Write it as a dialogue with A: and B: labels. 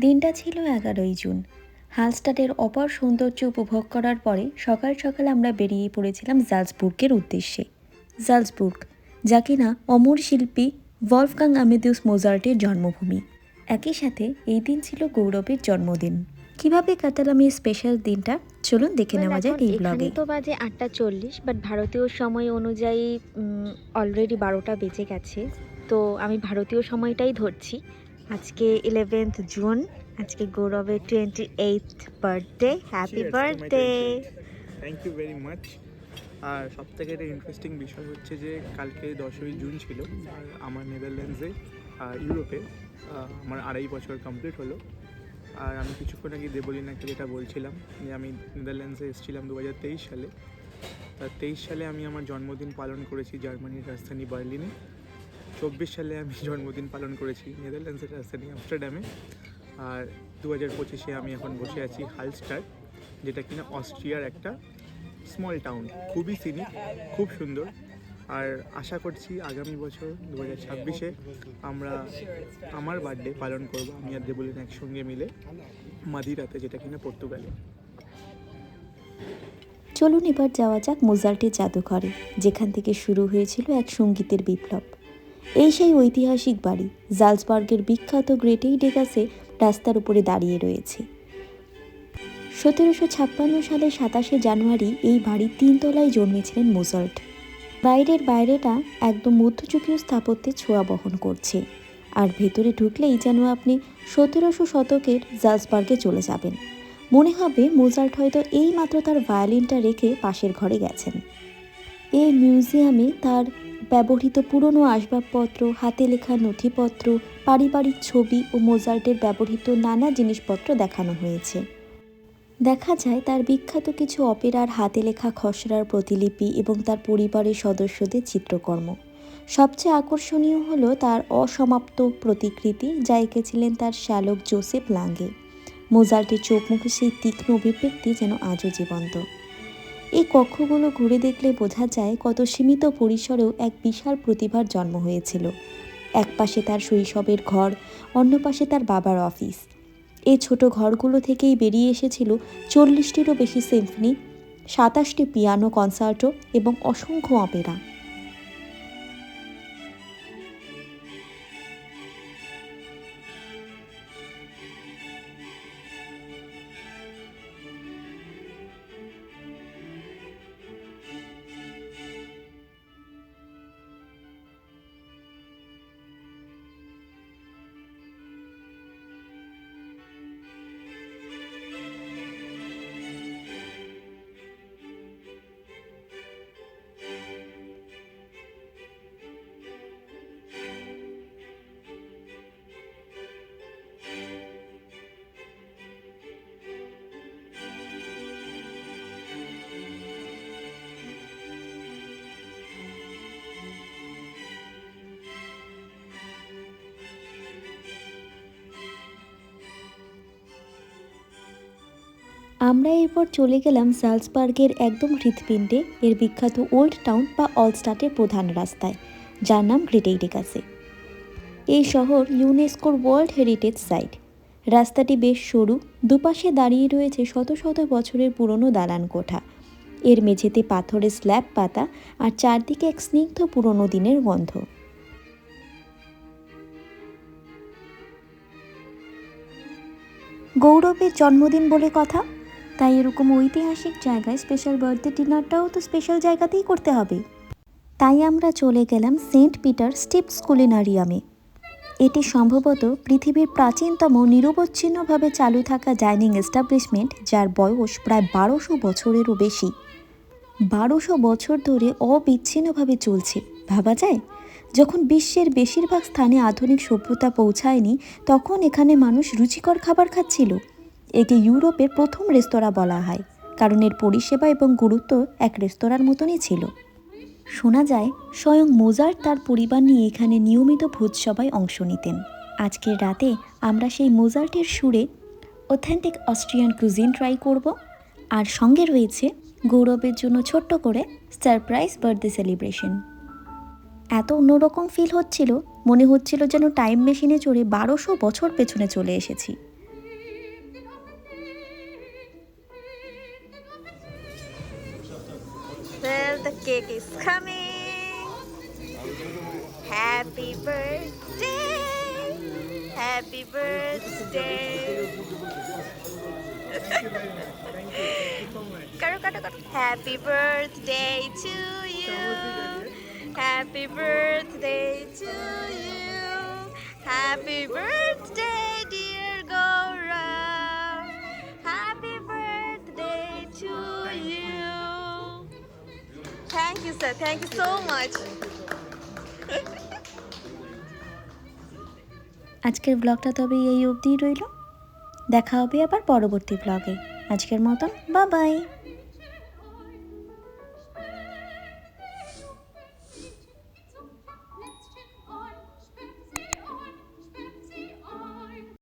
A: দিনটা ছিল এগারোই জুন। হালস্টাডের অপার সৌন্দর্য উপভোগ করার পরে সকাল সকাল আমরা বেরিয়ে পড়েছিলাম জালসবুর্গের উদ্দেশ্যে। জালসবুর্গ যা কিনা অমর শিল্পী ভলফগাং আমেদিউস মোজার্টের জন্মভূমি। একই সাথে এই দিন ছিল গৌরবের জন্মদিন। কীভাবে কাটালাম এই স্পেশাল দিনটা? চলুন দেখে নেওয়া যাক এই ব্লগে
B: তো বাজে আটটা চল্লিশ বাট ভারতীয় সময় অনুযায়ী অলরেডি বারোটা বেজে গেছে। তো আমি ভারতীয় সময়টাই ধরছি। আজকে ইলেভেন্থ জুন আজকে গৌরবের twenty eighth birthday happy birthday
C: thank you very much আর সব থেকে একটা ইন্টারেস্টিং বিষয় হচ্ছে যে কালকে দশই জুন ছিল আর আমার নেদারল্যান্ডসে আর ইউরোপে আমার আড়াই বছর কমপ্লিট হলো। আর আমি কিছুক্ষণ আগে দেবলিনাকে যেটা বলছিলাম যে আমি নেদারল্যান্ডসে এসেছিলাম দু হাজার তেইশ সালে। তেইশ সালে আমি আমার জন্মদিন পালন করেছি জার্মানির রাজধানী বার্লিনে। চব্বিশ সালে আমি জন্মদিন পালন করেছি নেদারল্যান্ডসের রাজধানী আমস্টারডামে। আর দু হাজার পঁচিশে আমি এখন বসে আছি হালস্টার, যেটা কিনা অস্ট্রিয়ার একটা স্মল টাউন খুবই সিনিক খুব সুন্দর। আর আশা করছি আগামী বছর দু হাজার ছাব্বিশে আমরা আমার বার্থডে পালন করব, আমি আর দেবলিন একসঙ্গে মিলে মাদিরাতে, যেটা কিনা পর্তুগালে।
A: চলুন এবার যাওয়া যাক মোজার্টের জাদুঘরে, যেখান থেকে শুরু হয়েছিল এক সঙ্গীতের বিপ্লব। এই সেই ঐতিহাসিক বাড়ি, জালসবার্গের বিখ্যাত গ্রেটেই ডেগাসে রাস্তার উপরে দাঁড়িয়ে রয়েছে। সতেরোশো ছাপ্পান্ন সালে সাতাশে জানুয়ারি এই বাড়ির তিনতলায় জন্মেছিলেন মোজার্ট। বাইরের বাইরেটা একদম মধ্যযুগীয় স্থাপত্যের ছোঁয়া বহন করছে। আর ভেতরে ঢুকলেই যেন আপনি সতেরোশো শতকের জালসবার্গে চলে যাবেন। মনে হবে মোজার্ট হয়তো এই মাত্র তার ভায়োলিনটা রেখে পাশের ঘরে গেছেন। এই মিউজিয়ামে তার ব্যবহৃত পুরনো আসবাবপত্র, হাতে লেখা নথিপত্র, পারিবারিক ছবি ও মোজার্টের ব্যবহৃত নানা জিনিসপত্র দেখানো হয়েছে। দেখা যায় তার বিখ্যাত কিছু অপেরার হাতে লেখা খসড়ার প্রতিলিপি এবং তার পরিবারের সদস্যদের চিত্রকর্ম। সবচেয়ে আকর্ষণীয় হলো তার অসমাপ্ত প্রতিকৃতি যা এঁকেছিলেন তার শ্যালক জোসেফ লাঙ্গে। মোজার্টের চোখ মুখে সেই তীক্ষ্ণ অভিব্যক্তি যেন আজও জীবন্ত। এই কক্ষগুলো ঘুরে দেখলে বোঝা যায় কত সীমিত পরিসরেও এক বিশাল প্রতিভার জন্ম হয়েছিল। এক পাশে তার শৈশবের ঘর, অন্য পাশে তার বাবার অফিস। এই ছোট ঘরগুলো থেকেই বেরিয়ে এসেছিল চল্লিশটিরও বেশি সিম্ফনি, সাতাশটি পিয়ানো কনসার্টো এবং অসংখ্য অপেরা। আমরা এরপর চলে গেলাম সালসবার্গের একদম হৃৎপিণ্ডে, এর বিখ্যাত ওল্ড টাউন বা অলস্টাটের প্রধান রাস্তায়, যার নাম গ্রেটেইডেকাসে এই শহর ইউনেস্কোর ওয়ার্ল্ড হেরিটেজ সাইট। রাস্তাটি বেশ সরু, দুপাশে দাঁড়িয়ে রয়েছে শত শত বছরের পুরনো দালান কোঠা। এর মেঝেতে পাথরের স্ল্যাব পাতা আর চারদিকে এক স্নিগ্ধ পুরনো দিনের গন্ধ। গৌরবের জন্মদিন বলে কথা? তাই এরকম ঐতিহাসিক জায়গায় স্পেশাল বার্থডে ডিনারটাও তো স্পেশাল জায়গাতেই করতে হবে। তাই আমরা চলে গেলাম সেন্ট পিটার স্টিপস কুলিনারিয়ামে। এটি সম্ভবত পৃথিবীর প্রাচীনতম নিরবচ্ছিন্নভাবে চালু থাকা ডাইনিং এস্টাবলিশমেন্ট, যার বয়স প্রায় বারোশো বছরেরও বেশি। বারোশো বছর ধরে অবিচ্ছিন্নভাবে চলছে, ভাবা যায়? যখন বিশ্বের বেশিরভাগ স্থানে আধুনিক সভ্যতা পৌঁছায়নি, তখন এখানে মানুষ রুচিকর খাবার খাচ্ছিল। একে ইউরোপের প্রথম রেস্তোরাঁ বলা হয়, কারণ এর পরিষেবা এবং গুরুত্ব এক রেস্তোরাঁর মতনই ছিল। শোনা যায়, স্বয়ং মোজার্ট তার পরিবার নিয়ে এখানে নিয়মিত ভোজসভায় অংশ নিতেন। আজকের রাতে আমরা সেই মোজার্টের সুরে অথেন্টিক অস্ট্রিয়ান কুজিন ট্রাই করব। আর সঙ্গে রয়েছে গৌরবের জন্য ছোট্ট করে সারপ্রাইজ বার্থডে সেলিব্রেশন এত অন্যরকম ফিল হচ্ছিল, মনে হচ্ছিল যেন টাইম মেশিনে চড়ে বারোশো বছর পেছনে চলে এসেছি।
B: Cake is coming. Happy birthday. Happy birthday. Happy birthday to you. Happy birthday to you. Happy birthday, Thank you, sir. Thank you so much.
A: আজকের ব্লগটা তবে এই অবধিই রইল দেখা হবে আবার পরবর্তী ব্লগে আজকের মতন বা বাই